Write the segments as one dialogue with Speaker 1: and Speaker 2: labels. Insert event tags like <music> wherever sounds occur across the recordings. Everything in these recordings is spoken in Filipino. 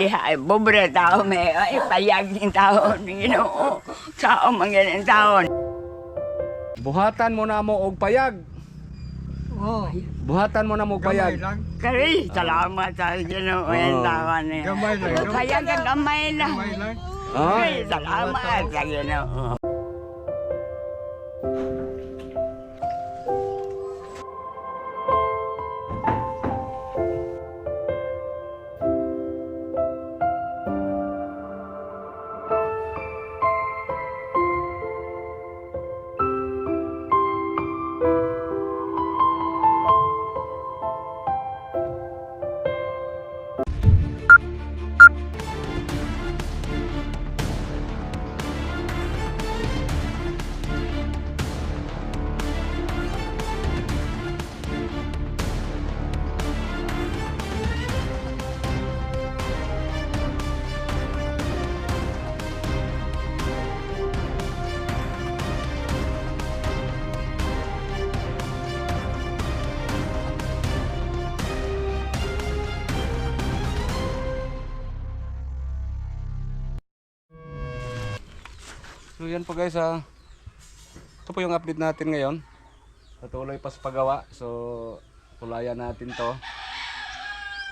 Speaker 1: Iha, bobre tao may ay payag ng tao ng Ginoo. Sao mga tao.
Speaker 2: Buhatan mo na mo og payag.
Speaker 3: Oh,
Speaker 2: Buhatan mo na mo og
Speaker 3: gamay
Speaker 2: payag.
Speaker 3: lang.
Speaker 1: Kari, salamat sa Ginoo ng
Speaker 2: Oo.
Speaker 1: tao niya.
Speaker 3: Gamay lang. Gamay,
Speaker 1: Payag ang gamay lang.
Speaker 3: gamay lang.
Speaker 2: Ah,
Speaker 1: Kari, salamat sa Ginoo. あっ。
Speaker 2: So yan po guys ha. Ito po yung update natin ngayon. Patuloy pa sa paggawa. So kulayan natin to.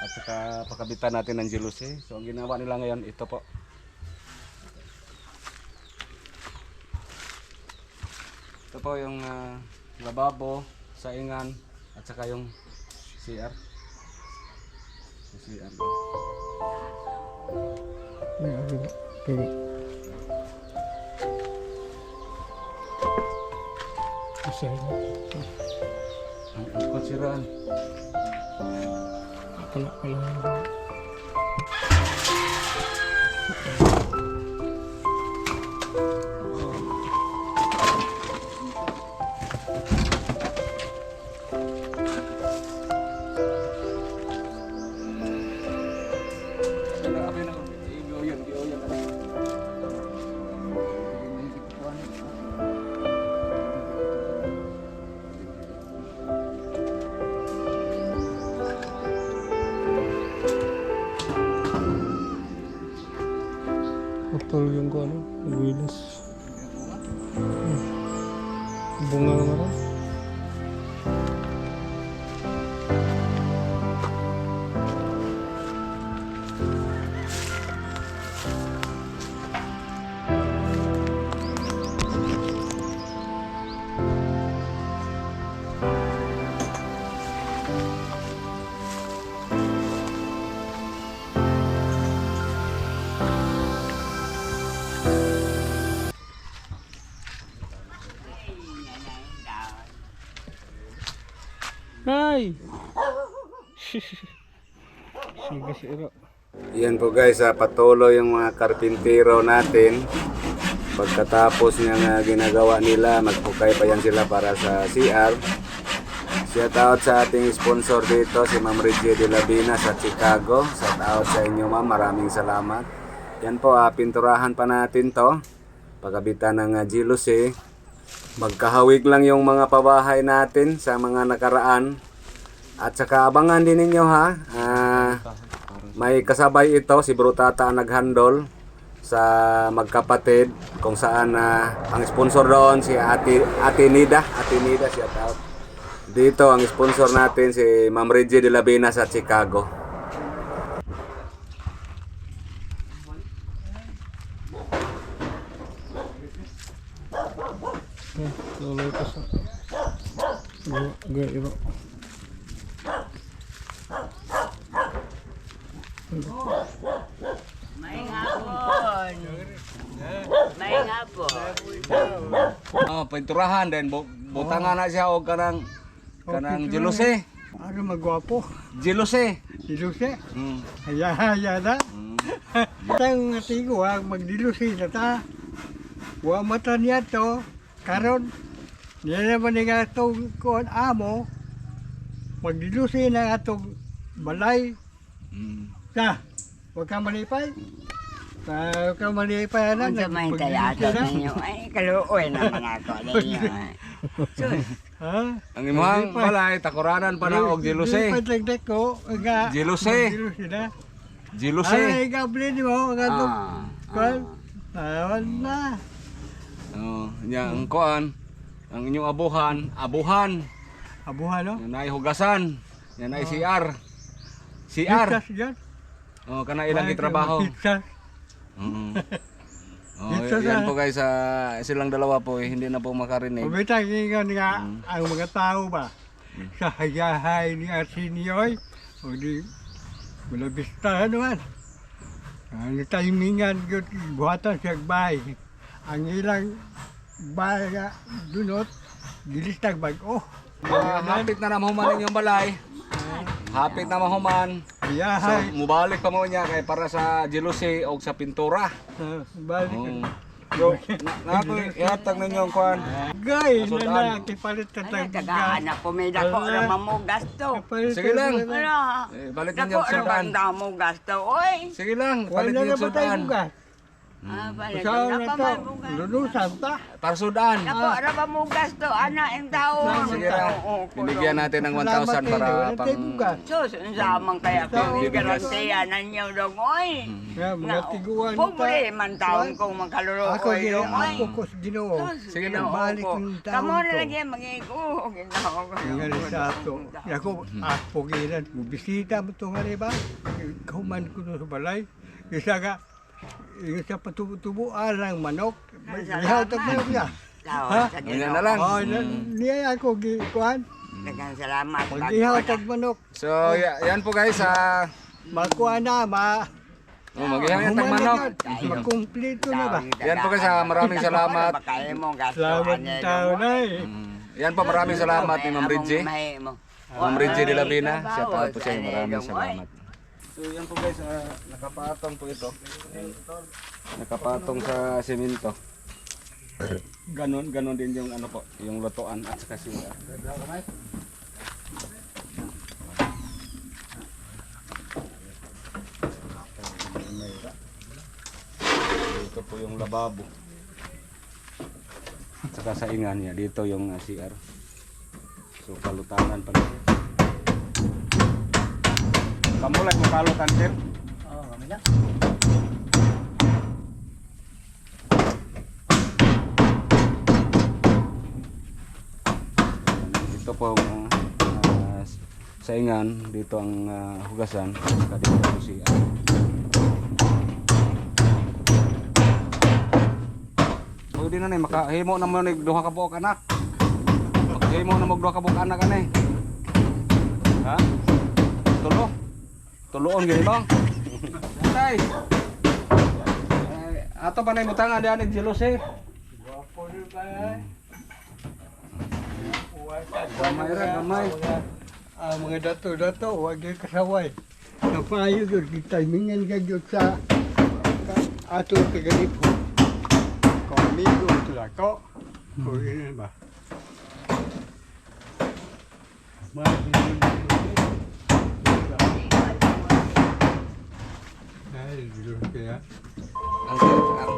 Speaker 2: At saka pakabitan natin ng jealousy. So ang ginawa nila ngayon ito po. Ito po yung ah, lababo, saingan, at saka yung CR. Yung CR.
Speaker 3: May ano, pero isa na.
Speaker 2: Ang, konsiraan.
Speaker 3: Pala pala. Putol yung ko ano, wilas. Ay! Sige siro.
Speaker 2: Yan po guys, ah, patuloy yung mga karpintero natin. Pagkatapos niya nga ginagawa nila, magpukay pa yan sila para sa CR. Shout out sa ating sponsor dito, si Ma'am Reggie de Labina sa Chicago. Shout out sa inyo ma'am, maraming salamat. Yan po, ah, pinturahan pa natin to. Pagkabitan ng uh, jealousy. Magkahawig lang yung mga pabahay natin sa mga nakaraan. At saka abangan din ninyo ha. Ah, may kasabay ito, si Brutata ang naghandle sa magkapatid kung saan ah, ang sponsor doon si Ate, Ate Nida. Ate Nida, shout out. Dito ang sponsor natin si Ma'am Reggie de Labina sa Chicago.
Speaker 3: Eh, tuloy pa sa... Gawa, gawa, iro.
Speaker 1: May ngapon. May ngapon.
Speaker 2: Oh, pinturahan din bu butangan na siya og kanang kanang jealousy.
Speaker 3: Ano magwapo?
Speaker 2: Jealousy.
Speaker 3: Dilusi?
Speaker 2: Mm.
Speaker 3: Haya, haya na.
Speaker 2: Mm.
Speaker 3: Tang tigo ang magdilusi na ta. Wa mata niya to. Karon, niya naman nga itong kuhan amo. Magdilusi na atong balay.
Speaker 2: Mm.
Speaker 3: Ta, huwag kang malipay. Ta, huwag kang malipay na.
Speaker 1: Ang may tayato ninyo. Ay, kaluoy na mga ko <laughs> ninyo. Sus,
Speaker 3: Ha?
Speaker 2: Ang imong balay takuranan pa na og jealousy.
Speaker 3: Di pa dagdag ko. Nga.
Speaker 2: Jealousy
Speaker 3: na. Ay, kablin mo, ang atong
Speaker 2: Ah.
Speaker 3: kuan. Tawad na.
Speaker 2: Oh, nya ang kuan, ang inyong abuhan, abuhan,
Speaker 3: Abuhan, no?
Speaker 2: yan ay hugasan, yan ay CR. CR.
Speaker 3: Yan.
Speaker 2: Oh, kana ilang trabaho.
Speaker 3: Pitsas.
Speaker 2: Oo. Oh,
Speaker 3: Dito
Speaker 2: yan po guys, sa silang dalawa po eh, hindi na po makarinig.
Speaker 3: Pabitang ingan nga
Speaker 2: Mm.
Speaker 3: ang mga tao ba sa hayahay ni Arsenioy o di wala bistahan naman. Ang timingan yun, buhatan siya bahay. Ang ilang bahay nga dunot, gilistag bag. Oh,
Speaker 2: Ah, hapit na na mahuman inyong balay. Hapit na mahuman. So,
Speaker 3: hayahay.
Speaker 2: mubalik pa mo niya kay para sa jealousy o sa pintura.
Speaker 3: Uh, balik.
Speaker 2: Oh. So, na, na ihatag ninyo ang kuan.
Speaker 3: Gay,
Speaker 2: Masudan.
Speaker 3: na kipalit ka
Speaker 1: Ay,
Speaker 3: tayong
Speaker 1: tagahanap po may dako
Speaker 3: Ala.
Speaker 1: ra mamugas to.
Speaker 2: Sige lang.
Speaker 1: Wala.
Speaker 2: Eh, balik
Speaker 1: Dako
Speaker 2: ninyo ang
Speaker 1: ra
Speaker 2: sudan.
Speaker 1: bang mamugas to. Oy.
Speaker 2: Sige lang,
Speaker 3: Wala
Speaker 2: balik
Speaker 3: na
Speaker 2: ninyo
Speaker 3: ba tayo bugas?
Speaker 1: Ah, balik
Speaker 3: Saan
Speaker 1: na
Speaker 3: na to? ta?
Speaker 2: Para sudan.
Speaker 1: Dako ra ba mugas to ana ang taon.
Speaker 2: Sige lang. Binigyan natin ng 1,000 para pang...
Speaker 1: Sus, unsamang kaya ko
Speaker 3: Sa-
Speaker 1: garantiya na niyo dong oy.
Speaker 3: Nga, mga tiguan
Speaker 1: Pobre man taon kong magkaluro
Speaker 3: Ako
Speaker 1: oy
Speaker 3: gino,
Speaker 1: dong oy.
Speaker 3: ako ko sa ginoo.
Speaker 2: Sige lang,
Speaker 3: balik yung taon
Speaker 1: Kamo na
Speaker 3: to.
Speaker 1: lagi magigo. Ginoo ko.
Speaker 3: Nga sa ato. Ako, ako ginan ko. Bisita mo ito nga ba? Kahuman ko na sa balay. Isa ka, yung sa patubo-tubo, alang manok. Ihatag mo niya.
Speaker 1: Tao
Speaker 3: Ha?
Speaker 1: sa
Speaker 2: Ganyan
Speaker 1: Ginoo.
Speaker 2: na lang.
Speaker 3: Oh, niya ako gikuan.
Speaker 1: Daghang salamat.
Speaker 3: Pag ihatag manok,
Speaker 2: So, ya- yan po guys, ah,
Speaker 3: makuha na, ma...
Speaker 2: oh, mag-ihatag
Speaker 3: Human na
Speaker 2: manok.
Speaker 3: yan. Makumplito na ba?
Speaker 2: Yan po guys, ah, maraming salamat.
Speaker 3: Salamat tao na eh.
Speaker 2: Mm. Yan po, maraming salamat ni Ma'am Ridgie. Ma'am Ridgie de Lavina. Siya po po siya. Maraming salamat. So yan po guys, ah, nakapatong po ito. Ayan. Nakapatong sa semento. Ganon, ganon din yung ano po, yung lutuan at saka siya. Dito po yung lababo. At saka sa ingan niya, dito yung ah, CR. So kalutanan pa rin. Kamulay mo kalutan sir?
Speaker 3: Oo, kami na.
Speaker 2: Dito po ang ah, saingan, dito ang ah, hugasan, saka dito po si. Pwede na na, makahimo na mo ni duha ka buok anak. Makahimo na mo duha ka buok anak anay. Ha? Tulo? Tuloon gini ba? Tay. Eh, Ato pa na yung mutang ada ni jealous eh.
Speaker 3: Gwapo rin ba eh?
Speaker 2: Gamay ra, gamay.
Speaker 3: Ang mga dato-dato, huwag yung kasaway. Napayo yun, timingan ka yun sa ka- ato kagalipo. Kung amigo ito lang ko, kung yun ba? Mas yun Ay, Diyos kaya.
Speaker 2: Ang ang,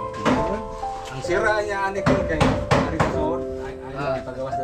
Speaker 2: ang sira niya ani ko kay ari soon. Ay ay ah. pagawas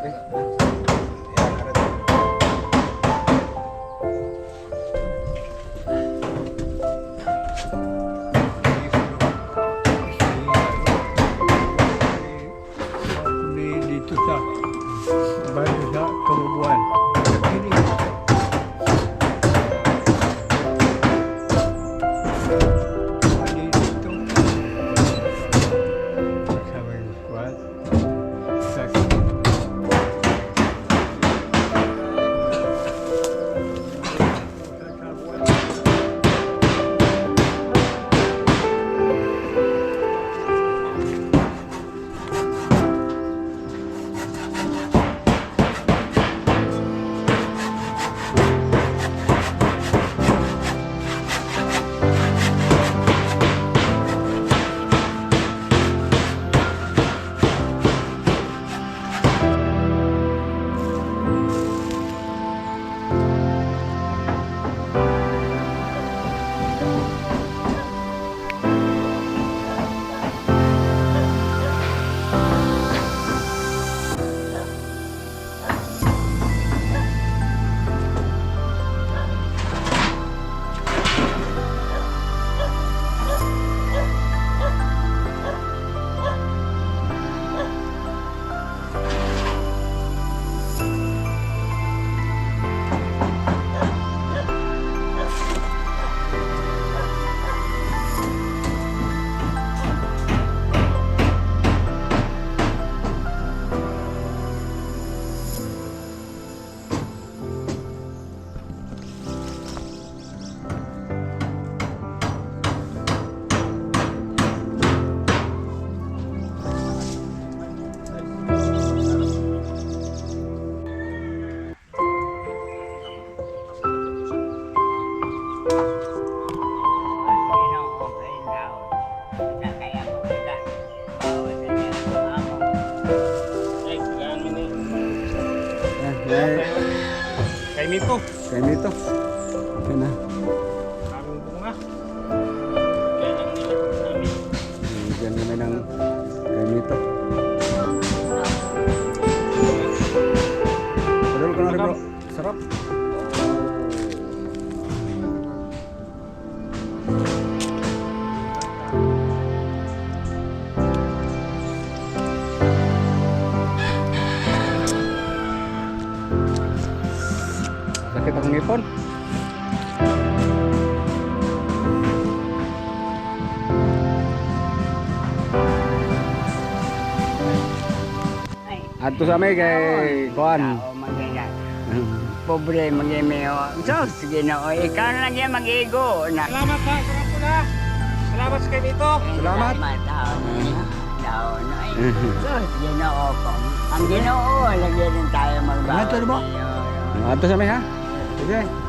Speaker 2: Sakit akong ngipon.
Speaker 1: Ay,
Speaker 2: Adto sa may kay Kuan.
Speaker 1: Pobre magimeo. Diyos, ginoo. Ikaw na lang yan mag-igo. Na.
Speaker 3: Salamat ha, sarap po na. Salamat sa kayo dito.
Speaker 2: Salamat.
Speaker 1: Salamat, tao na. Tao na. Ginoo ko. Ang ginoo, lagyan din tayo magbawa.
Speaker 2: Ito na ba? Adto sa may ha. Sige.